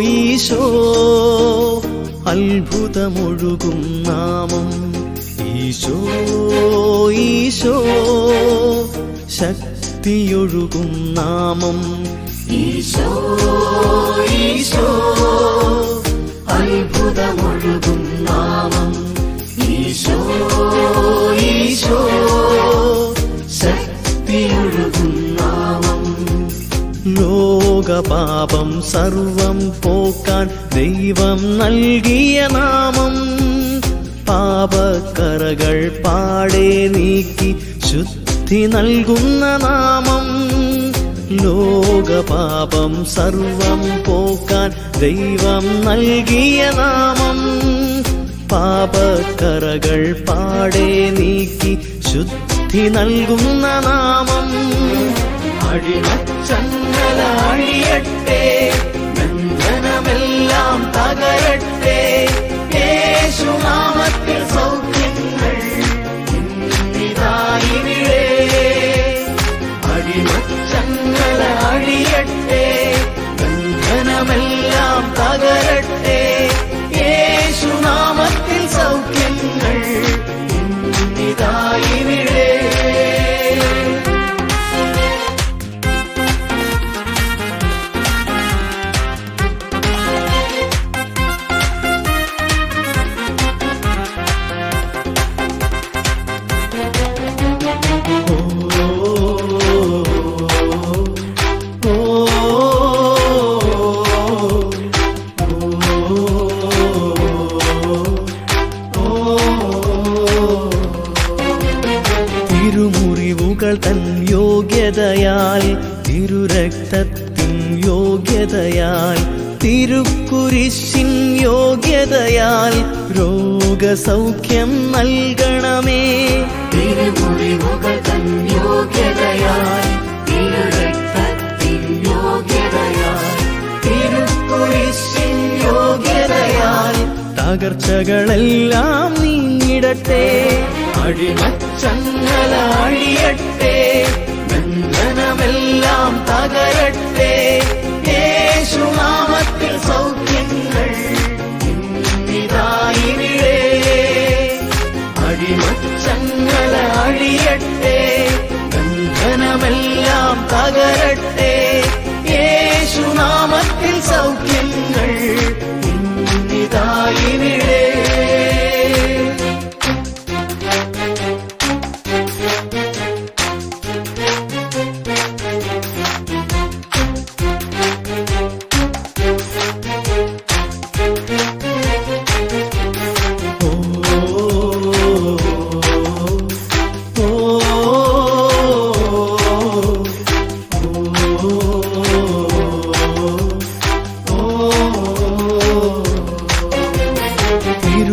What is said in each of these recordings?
ഈശോ അത്ഭുതമൊഴുകും നാമം. ഈശോ ഈശോ ശക്തിയൊഴുകും നാമം. ഈശോ ഈശോ അത്ഭുതമൊഴുകും നാമം. ഈശോ ലോകപാപം സർവം പോക്കാൻ ദൈവം നൽകിയ നാമം. പാപക്കറകൾ പാടെ നീക്കി ശുദ്ധി നൽകുന്ന നാമം. ലോകപാപം സർവം പോക്കാൻ ദൈവം നൽകിയ നാമം. പാപക്കറകൾ പാടെ നീക്കി ശുദ്ധി നൽകുന്ന നാമം. അഴിമച്ചങ്ങലാഴിയട്ടെ ബന്ധനമെല്ലാം തകരട്ടെ യേശുനാമത്തിൽ തിരുമുറിവുകൾ തൻ യോഗ്യതയാൽ തിരുരക്തത്തിൻ യോഗ്യതയാൽ തിരുക്കുരിശിൻ യോഗ്യതയാൽ രോഗസൗഖ്യം നൽകണമേ. തിരുമുറിവുകൾ തൻ തിരുരക്തത്തിൻ തിരുക്കുരിശിൻ യോഗ്യതയാൽ. തകർച്ചകളെല്ലാം നീങ്ങിടട്ടെ. അഴിമച്ചങ്ങലാഴിയട്ടെ തകരട്ടെ യേശുനാമത്തിൽ സൗഖ്യങ്ങൾ ഇന്നിതായിവിടെ അഴിമച്ചങ്ങലാഴിയട്ടെ ബന്ധനമെല്ലാം തകരട്ടെ.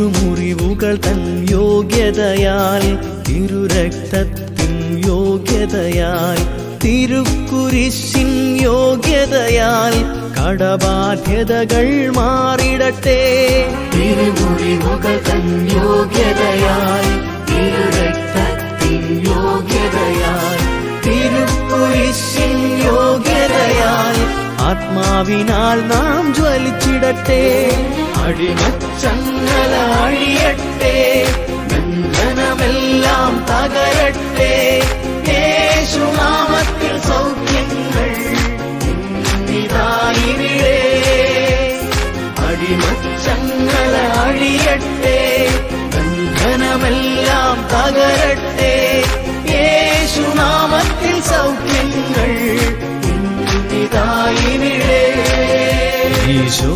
തിരുമുറിവുകൾ തൻ യോഗ്യതയാൽ തിരുരക്തത്തിൻ യോഗ്യതയാൽ തിരുക്കുരിശിൻ യോഗ്യതയാൽ കടബാധ്യതകൾ മാറിടട്ടെ. തിരുമുറിവുകൾ തൻ യോഗ്യതയാൽ തിരുരക്തത്തിൻ യോഗ്യതയാൽ തിരുക്കുരിശിൻ യോഗ്യതയാൽ ആത്മാവിനാൽ നാം ജ്വലിച്ചിടട്ടെ. അഴിമച്ചങ്ങലാഴിയട്ടെ ബന്ധനമെല്ലാം തകരട്ടെ യേശുനാമത്തിൽ സൗഖ്യങ്ങൾ ഇന്നിതായിവിടെ അഴിമച്ചങ്ങലാഴിയട്ടെ ബന്ധനമെല്ലാം തകരട്ടെ യേശുനാമത്തിൽ സൗഖ്യങ്ങൾ ഇന്നിതായിവിടെ ഈശോ ഈശോ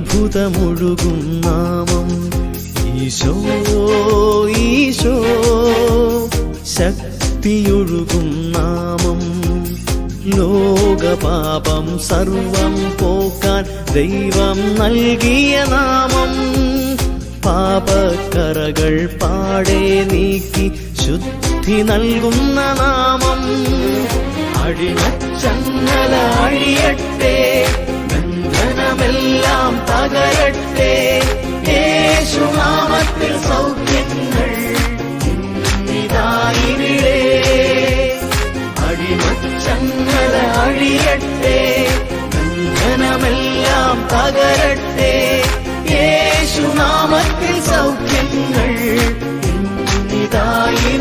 അത്ഭുതമൊഴുകും നാമം. ഈശോ ഈശോ ശക്തിയൊഴുകും നാമം. ലോകപാപം സർവം പോക്കാൻ ദൈവം നൽകിയ നാമം. പാപക്കറകൾ പാടെ നീക്കി ശുദ്ധി നൽകുന്ന നാമം. അഴിമച്ചങ്ങലാഴിയട്ടെ ബന്ധനമെല്ലാം ചങ്ങല അഴിയട്ടെ ബന്ധനമെല്ലാം തകരട്ടെ. യേശുനാമത്തിൽ സൗഖ്യങ്ങൾ ഇതായി